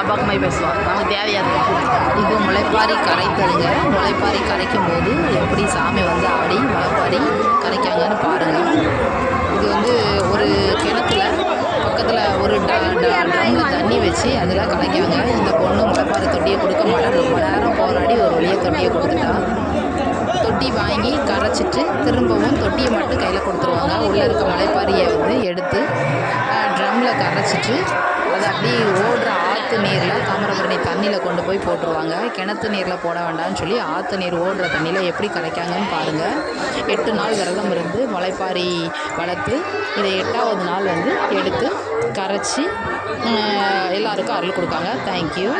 லாபகமாக பேசுவாள் நமக்கு தேவையாக இருக்கும் இப்போ முளைப்பாரி கரைப்பதுங்க முளைப்பாரி கரைக்கும் போது எப்படி சாமி வந்து ஆடி முளைப்பாரி கரைக்காங்கன்னு பாருங்கள் இது வந்து ஒரு கிணத்துல பக்கத்தில் ஒரு ட்ரம்மில் தண்ணி வச்சு அதில் கரைக்காங்க இந்த பொண்ணு முளைப்பாரி தொட்டியை கொடுக்க மாட்டேன் ரொம்ப நேரம் போராடி ஒரு வழியாக தொட்டியை கொடுத்துட்டா. தொட்டி வாங்கி கரைச்சிட்டு திரும்பவும் தொட்டியை மட்டும் கையில் கொடுத்துருவாங்க. உள்ளே இருக்க முளைப்பாரியை வந்து எடுத்து கரைச்சிட்டு அதை அப்படியே ஓடுற ஆற்று நீரில் தாமிரபரணி தண்ணியில் கொண்டு போய் போட்டுருவாங்க. கிணத்து நீரில் போட வேண்டாம்னு சொல்லி ஆற்று நீர் ஓடுற தண்ணியில் எப்படி கரைக்காங்கன்னு பாருங்கள் எட்டு நாள் விரதம் இருந்து முளைப்பாரி வளர்த்து இதை எட்டாவது நாள் வந்து எடுத்து கரைச்சி எல்லாருக்கும் அருள் கொடுக்காங்க. தேங்க்யூ